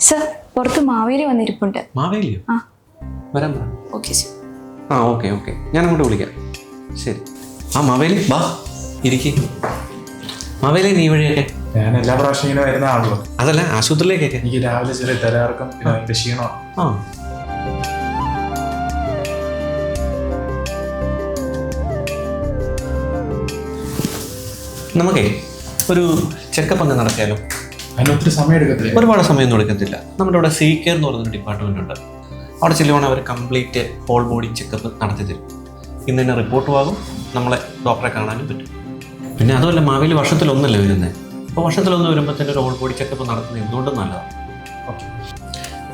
Sir പുറത്ത് മാവേലി വന്നിരിപ്പുണ്ട്. മാവേലിയോ? ആ. വരാൻ പറ. Okay sir. ആ ഓക്കെ ഓക്കെ. ഞാൻ അങ്ങോട്ട് വിളിക്കാം. ശരി. ആ മാവേലി വാ. ഇരിക്കേ. മാവേലി നീ വഴിയൊക്കെ. ഞാൻ എല്ലാ പ്രാവശ്യം ഇങ്ങനെ വരുന്ന ആളുള്ളൂ അതല്ല ആശുപത്രിയിലേക്കൊക്കെ. എനിക്ക് രാവിലെ ചെറിയ തലകറക്കം പിന്നെ ഭയങ്കര ക്ഷീണമാണ് ആ. നമുക്കേ ഒരു ചെക്കപ്പ് അങ്ങ് നടത്തിയാലോ? സമയം എടുക്കത്തില്ലേ? ഒരുപാട് സമയമൊന്നും എടുക്കത്തില്ല. നമ്മുടെ ഇവിടെ സി കെയർ എന്ന് പറയുന്ന ഡിപ്പാർട്ട്മെന്റ് ഉണ്ട്. അവിടെ ചെല്ലുവാണെങ്കിൽ അവർ കംപ്ലീറ്റ് ഹോൾ ബോഡി ചെക്കപ്പ് നടത്തി തരും. ഇന്ന് തന്നെ റിപ്പോർട്ട് ആകും നമ്മളെ ഡോക്ടറെ കാണാനും പറ്റും. പിന്നെ അതുമല്ല മാവേലി വർഷത്തിലൊന്നല്ല വരുന്നത് അപ്പോൾ വർഷത്തിലൊന്ന് വരുമ്പോൾ തന്നെ ഒരു ഹോൾ ബോഡി ചെക്കപ്പ് നടത്തുന്നത് എന്തുകൊണ്ടും നല്ലതാണ് ഓക്കെ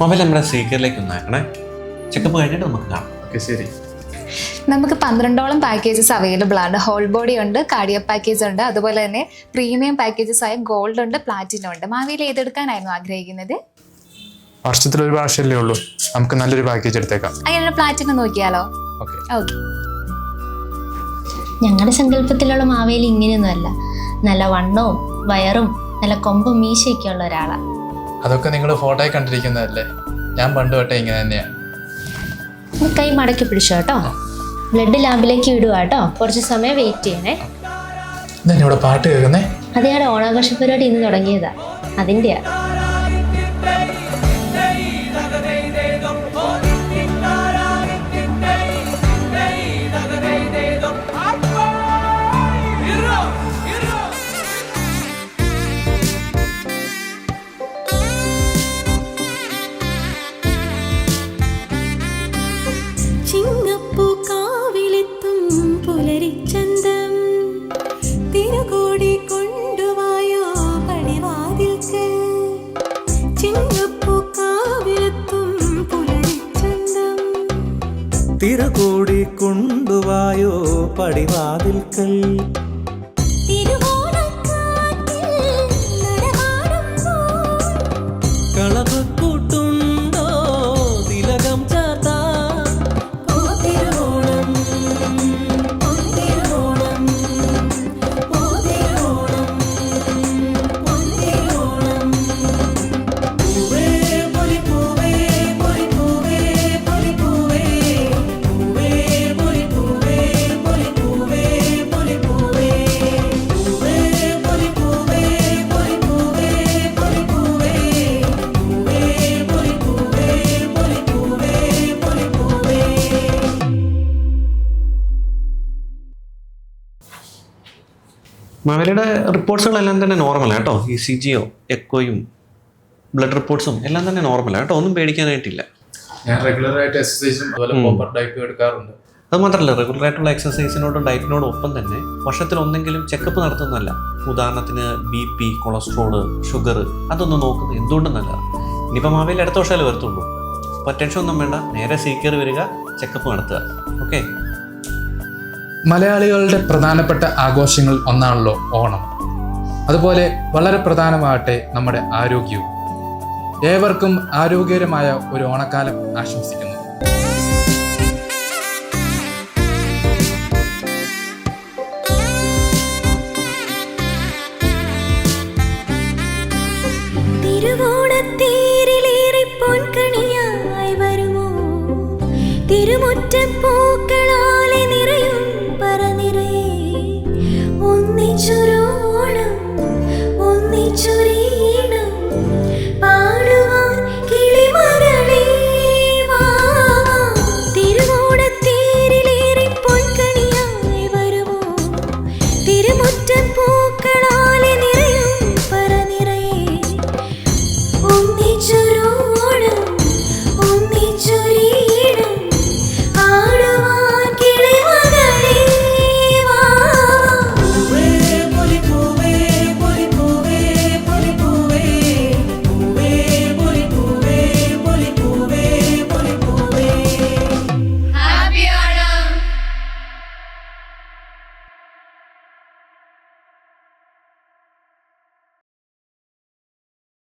മൊബൈൽ നമ്മുടെ സി കെയറിലേക്ക് ഒന്ന് അയക്കണേ ചെക്കപ്പ് കഴിഞ്ഞിട്ട് നമുക്ക് കാണാം. ഓക്കെ ശരി. നമുക്ക് പന്ത്രണ്ടോളം പാക്കേജസ് അവൈലബിൾ ആണ്. ഹോൾ ബോഡി ഉണ്ട് കാർഡിയോ പാക്കേജ് ഉണ്ട് അതുപോലെ തന്നെ പ്രീമിയം പാക്കേജസ് ആയ ഗോൾഡ് ഉണ്ട് പ്ലാറ്റിനം ഉണ്ട്. മാവിയിൽ ഏതെടുക്കാനായിരുന്നു ആഗ്രഹിക്കുന്നത്? വർഷത്തിൽ ഒരു പ്രാവശ്യമല്ലേ ഉള്ളൂ. നമുക്ക് നല്ലൊരു പാക്കേജ് എടുത്തേക്കാം. അങ്ങനെ പ്ലാറ്റിനം നോക്കിയാലോ? ഓക്കെ. ഓക്കെ. ഞങ്ങളുടെ സങ്കല്പത്തിലുള്ള മാവേലി ഇങ്ങനെയൊന്നുമല്ല നല്ല വണ്ണവും വയറും നല്ല കൊമ്പും മീശയൊക്കെ ഉള്ള ഒരാളാ. അതൊക്കെ നിങ്ങൾ ഫോട്ടോയിൽ കണ്ടിരിക്കുന്നതല്ലേ? ഞാൻ പണ്ട് തൊട്ടേ ഇങ്ങനെ തന്നെയാണ് കൈ മടക്കി പിടിച്ചോ കേട്ടോ? ബ്ലഡ് ലാബിലേക്ക് ഇടുക കേട്ടോ കുറച്ച് സമയം വെയിറ്റ് ചെയ്യണേ. ഇവിടെ പാട്ട് കേൾക്കുന്നേ? അതെയാണ് ഓണാഘോഷ പരിപാടി ഇന്ന് തുടങ്ങിയതാ. അതിന്റെയാ പുലരിച്ചന്തം തിരുകോടി കൊണ്ടുവായോ പടിവാതിൽക്ക്. ചിങ്ങപ്പൂക്കാവിലെത്തും പുലരിച്ചന്തം തിരുകൂടി കൊണ്ടുവായോ പടിവാതിൽക്കൽ. മാവേലിയുടെ റിപ്പോർട്ട്സുകളെല്ലാം തന്നെ നോർമലാണ് കേട്ടോ. ഇ സി ജിയോ എക്കോയും ബ്ലഡ് റിപ്പോർട്ട്സും എല്ലാം തന്നെ നോർമലാണ് കേട്ടോ. ഒന്നും പേടിക്കാനായിട്ടില്ല. ഞാൻ റെഗുലർ ആയിട്ട് എക്സസൈസും അതുപോലെ പ്രോപ്പർ ഡയറ്റും എടുക്കാറുണ്ട്. അത് മാത്രമല്ല റെഗുലർ ആയിട്ടുള്ള എക്സസൈസിനോടും ഡയറ്റിനോടും ഒപ്പം തന്നെ വർഷത്തിൽ ഒന്നെങ്കിലും ചെക്കപ്പ് നടത്തുന്നതല്ല. ഉദാഹരണത്തിന് ബി പി കൊളസ്ട്രോൾ ഷുഗർ അതൊന്നും നോക്കുന്നത് എന്തുകൊണ്ടും നല്ലതാണ് ഇനിയിപ്പം മാവേലി അടുത്ത വർഷമല്ലേ വരത്തുള്ളൂ. അപ്പോൾ ടെൻഷൻ ഒന്നും വേണ്ട. നേരെ സീക്കർ വരിക ചെക്കപ്പ് നടത്തുക. ഓക്കെ മലയാളികളുടെ പ്രധാനപ്പെട്ട ആഘോഷങ്ങൾ ഒന്നാണല്ലോ ഓണം. അതുപോലെ വളരെ പ്രധാനമാകട്ടെ നമ്മുടെ ആരോഗ്യവും. ഏവർക്കും ആരോഗ്യകരമായ ഒരു ഓണക്കാലം ആശംസിക്കുന്നു.